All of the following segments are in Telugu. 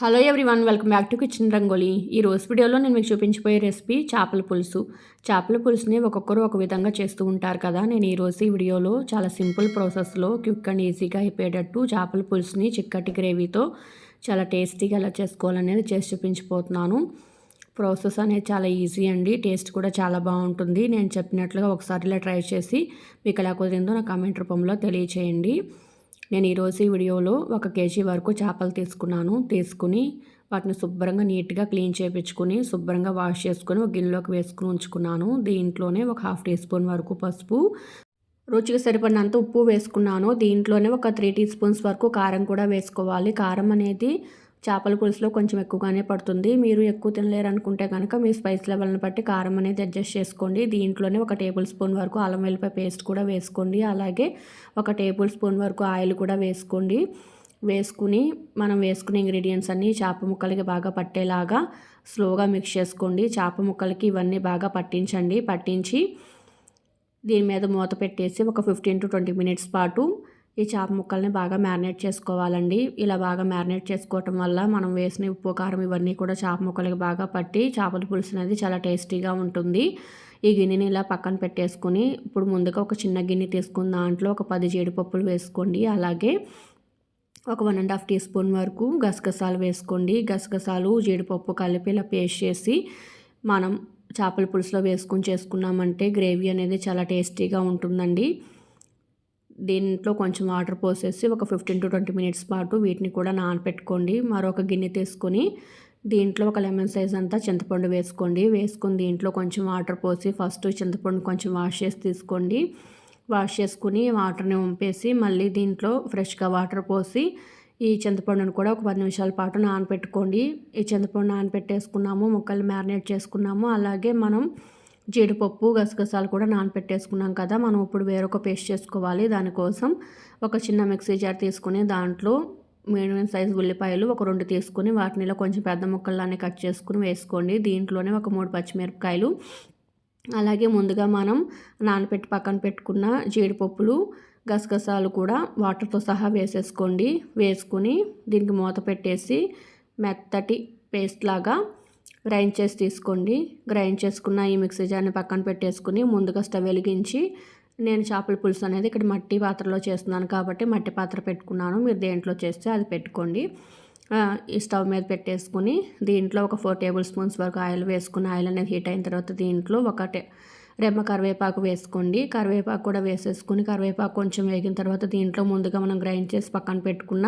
Hello everyone welcome back to kitchen Rangoli ఈ రోజు వీడియోలో నేను మీకు చూపించబోయే రెసిపీ చేపల పులుసు. చేపల పులుసుని ఒక్కొక్కరు ఒక విధంగా చేస్తూ ఉంటారు కదా. నేను ఈరోజు ఈ వీడియోలో చాలా సింపుల్ ప్రాసెస్లో క్విక్ అండ్ ఈజీగా అయిపోయేటట్టు చేపల పులుసుని చిక్కటి గ్రేవీతో చాలా టేస్టీగా ఎలా చేసుకోవాలనేది చేసి చూపించిపోతున్నాను ప్రాసెస్ అనేది చాలా ఈజీ అండి. టేస్ట్ కూడా చాలా బాగుంటుంది. నేను చెప్పినట్లుగా ఒకసారి ఇలా ట్రై చేసి మీకు ఎలా కుదిరిందో నా కామెంట్ రూపంలో తెలియచేయండి. నేను ఈరోజు ఈ వీడియోలో ఒక కేజీ వరకు చేపలు తీసుకున్నాను. తీసుకుని వాటిని శుభ్రంగా నీట్గా క్లీన్ చేయించుకుని శుభ్రంగా వాష్ చేసుకుని ఒక గిన్నెలోకి వేసుకుని ఉంచుకున్నాను. దీంట్లోనే ఒక హాఫ్ టీ స్పూన్ వరకు పసుపు రుచికి సరిపడినంత ఉప్పు వేసుకున్నాను. దీంట్లోనే ఒక త్రీ టీ స్పూన్స్ వరకు కారం కూడా వేసుకోవాలి. కారం అనేది చేపల పులుసులో కొంచెం ఎక్కువగానే పడుతుంది. మీరు ఎక్కువ తినలేరు అనుకుంటే కనుక మీ స్పైస్ లెవెల్ని బట్టి కారం అనేది అడ్జస్ట్ చేసుకోండి. దీంట్లోనే ఒక టేబుల్ స్పూన్ వరకు అల్లం వెల్లిపాయ పేస్ట్ కూడా వేసుకోండి. అలాగే ఒక టేబుల్ స్పూన్ వరకు ఆయిల్ కూడా వేసుకోండి. వేసుకుని మనం వేసుకునే ఇంగ్రీడియంట్స్ అన్నీ చేప ముక్కలకి బాగా పట్టేలాగా స్లోగా మిక్స్ చేసుకోండి. చేప ముక్కలకి ఇవన్నీ బాగా పట్టించండి. పట్టించి దీని మీద మూత పెట్టేసి ఒక ఫిఫ్టీన్ టు ట్వంటీ మినిట్స్ పాటు ఈ చేప ముక్కల్ని బాగా మ్యారినేట్ చేసుకోవాలండి. ఇలా బాగా మ్యారినేట్ చేసుకోవటం వల్ల మనం వేసిన ఉప్పు కారం ఇవన్నీ కూడా చేప ముక్కలకి బాగా పట్టి చేపల పులుసు అనేది చాలా టేస్టీగా ఉంటుంది. ఈ గిన్నెని ఇలా పక్కన పెట్టేసుకుని ఇప్పుడు ముందుగా ఒక చిన్న గిన్నె తీసుకున్న దాంట్లో ఒక పది జీడిపప్పులు వేసుకోండి. అలాగే ఒక one and half teaspoon వరకు గసగసాలు వేసుకోండి. గసగసాలు జీడిపప్పు కలిపి ఇలా పేస్ట్ చేసి మనం చేపల పులుసులో వేసుకొని చేసుకున్నామంటే గ్రేవీ అనేది చాలా టేస్టీగా ఉంటుందండి. దీంట్లో కొంచెం వాటర్ పోసేసి ఒక ఫిఫ్టీన్ టు ట్వంటీ మినిట్స్ పాటు వీటిని కూడా నానపెట్టుకోండి. మరొక గిన్నె తీసుకొని దీంట్లో ఒక లెమన్ సైజ్ అంతా చింతపండు వేసుకోండి. వేసుకొని దీంట్లో కొంచెం వాటర్ పోసి ఫస్ట్ చింతపండు కొంచెం వాష్ చేసి తీసుకోండి. వాష్ చేసుకుని వాటర్ని వంపేసి మళ్ళీ దీంట్లో ఫ్రెష్గా వాటర్ పోసి ఈ చింతపండును కూడా ఒక పది నిమిషాల పాటు నానపెట్టుకోండి. ఈ చింతపండు నానపెట్టేసుకున్నాము ముక్కలు మ్యారినేట్ చేసుకున్నాము. అలాగే మనం జీడిపప్పు గసగసాలు కూడా నానపెట్టేసుకున్నాం కదా మనం ఇప్పుడు వేరొక పేస్ట్ చేసుకోవాలి. దానికోసం ఒక చిన్న మిక్సీ జార్ తీసుకుని దాంట్లో మీడియం సైజు ఉల్లిపాయలు ఒక రెండు తీసుకుని వాటినిలో కొంచెం పెద్ద ముక్కల్లానే కట్ చేసుకుని వేసుకోండి. దీంట్లోనే ఒక మూడు పచ్చిమిరపకాయలు అలాగే ముందుగా మనం నానపెట్టి పక్కన పెట్టుకున్న జీడిపప్పులు గసగసాలు కూడా వాటర్తో సహా వేసేసుకోండి. వేసుకుని దీనికి మూత పెట్టేసి మెత్తటి పేస్ట్ లాగా గ్రైండ్ చేసి తీసుకోండి. గ్రైండ్ చేసుకున్న ఈ మిక్సీ జార్ని పక్కన పెట్టేసుకుని ముందుగా స్టవ్ వెలిగించి నేను చేపల పులుసు అనేది ఇక్కడ మట్టి పాత్రలో చేస్తున్నాను కాబట్టి మట్టి పాత్ర పెట్టుకున్నాను. మీరు దేంట్లో చేస్తే అది పెట్టుకోండి. ఈ స్టవ్ మీద పెట్టేసుకుని దీంట్లో ఒక ఫోర్ టేబుల్ స్పూన్స్ వరకు ఆయిల్ వేసుకుని ఆయిల్ అనేది హీట్ అయిన తర్వాత దీంట్లో ఒక రెమ్మ కరివేపాకు వేసుకోండి. కరివేపాకు కూడా వేసేసుకుని కరివేపాకు కొంచెం వేగిన తర్వాత దీంట్లో ముందుగా మనం గ్రైండ్ చేసి పక్కన పెట్టుకున్న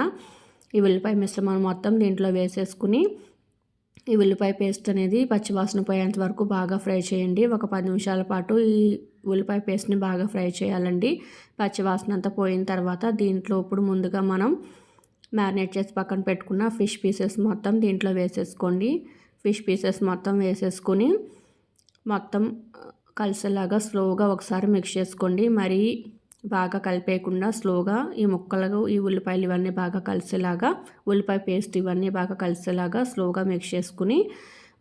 ఈ ఉల్లిపాయ మిశ్రమం మొత్తం దీంట్లో వేసేసుకుని ఈ ఉల్లిపాయ పేస్ట్ అనేది పచ్చివాసన పోయేంత వరకు బాగా ఫ్రై చేయండి. ఒక పది నిమిషాల పాటు ఈ ఉల్లిపాయ పేస్ట్ని బాగా ఫ్రై చేయాలండి. పచ్చివాసన అంతా పోయిన తర్వాత దీంట్లో ఇప్పుడు ముందుగా మనం మ్యారినేట్ చేసి పక్కన పెట్టుకున్న ఫిష్ పీసెస్ మొత్తం దీంట్లో వేసేసుకోండి. ఫిష్ పీసెస్ మొత్తం వేసేసుకొని మొత్తం కలిసేలాగా స్లోగా ఒకసారి మిక్స్ చేసుకోండి. మరీ బాగా కలిపేయకుండా స్లోగా ఈ ముక్కలు ఈ ఉల్లిపాయలు ఇవన్నీ బాగా కలిసేలాగా ఉల్లిపాయ పేస్ట్ ఇవన్నీ బాగా కలిసేలాగా స్లోగా మిక్స్ చేసుకుని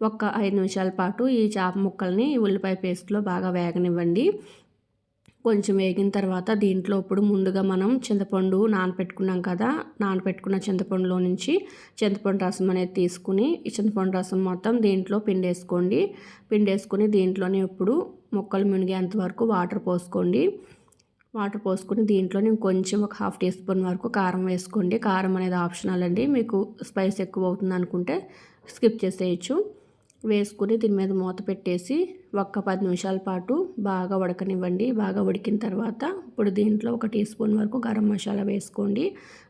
ఒక ఐదు నిమిషాల పాటు ఈ చేప ముక్కల్ని ఉల్లిపాయ పేస్ట్లో బాగా వేగనివ్వండి. కొంచెం వేగిన తర్వాత దీంట్లో ఇప్పుడు ముందుగా మనం చింతపండు నానపెట్టుకున్నాం కదా నానపెట్టుకున్న చింతపండులో నుంచి చింతపండు రసం అనేది తీసుకుని ఈ చింతపండు రసం మొత్తం దీంట్లో పిండేసుకోండి. పిండేసుకుని దీంట్లోనే ఇప్పుడు ముక్కలు మునిగేంత వరకు వాటర్ పోసుకోండి. వాటర్ పోసుకొని దీంట్లో నేను కొంచెం ఒక హాఫ్ టీ స్పూన్ వరకు కారం వేసుకోండి. కారం అనేది ఆప్షనల్ అండి. మీకు స్పైస్ ఎక్కువ అవుతుంది అనుకుంటే స్కిప్ చేసేయచ్చు. వేసుకుని దీని మీద మూత పెట్టేసి ఒక్క పది నిమిషాల పాటు బాగా ఉడకనివ్వండి. బాగా ఉడికిన తర్వాత ఇప్పుడు దీంట్లో ఒక టీ స్పూన్ వరకు గరం మసాలా వేసుకోండి.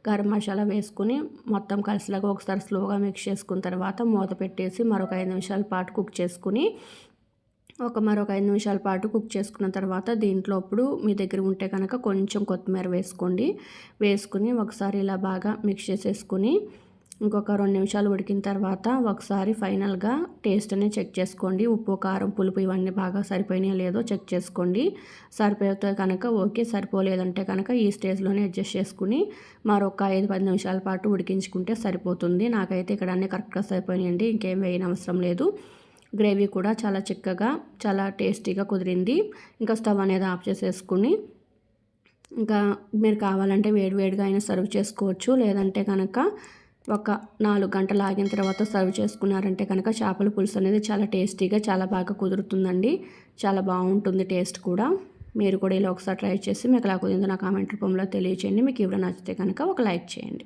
గరం మసాలా వేసుకుని మొత్తం కలిసిలాగా ఒకసారి స్లోగా మిక్స్ చేసుకున్న తర్వాత మూత పెట్టేసి మరొక ఐదు నిమిషాల పాటు కుక్ చేసుకుని ఒక మరొక ఐదు నిమిషాల పాటు కుక్ చేసుకున్న తర్వాత దీంట్లో అప్పుడు మీ దగ్గర ఉంటే కనుక కొంచెం కొత్తిమీర వేసుకోండి. వేసుకుని ఒకసారి ఇలా బాగా మిక్స్ చేసేసుకుని ఇంకొక రెండు నిమిషాలు ఉడికిన తర్వాత ఒకసారి ఫైనల్గా టేస్ట్ అనేది చెక్ చేసుకోండి. ఉప్పు కారం పులుపు ఇవన్నీ బాగా సరిపోయినాయో లేదో చెక్ చేసుకోండి. సరిపోతే కనుక ఓకే సరిపోలేదంటే కనుక ఈ స్టేజ్లోనే అడ్జస్ట్ చేసుకుని మరొక ఐదు పది నిమిషాల పాటు ఉడికించుకుంటే సరిపోతుంది. నాకైతే ఇక్కడ అన్నీ కరెక్ట్గా సరిపోయినాయండి. ఇంకేం వేయని అవసరం లేదు. గ్రేవీ కూడా చాలా చిక్కగా చాలా టేస్టీగా కుదిరింది. ఇంకా స్టవ్ అనేది ఆఫ్ చేసేసుకుని ఇంకా మీరు కావాలంటే వేడివేడిగా అయినా సర్వ్ చేసుకోవచ్చు. లేదంటే కనుక ఒక నాలుగు గంటలు ఆగిన తర్వాత సర్వ్ చేసుకున్నారంటే కనుక చేపల పులుసు అనేది చాలా టేస్టీగా చాలా బాగా కుదురుతుందండి. చాలా బాగుంటుంది టేస్ట్ కూడా. మీరు కూడా ఇలా ఒకసారి ట్రై చేసి మీకు ఎలా కుదిరిందో నా కామెంట్ రూపంలో తెలియచేయండి. మీకు ఇవ్వడం నచ్చితే కనుక ఒక లైక్ చేయండి.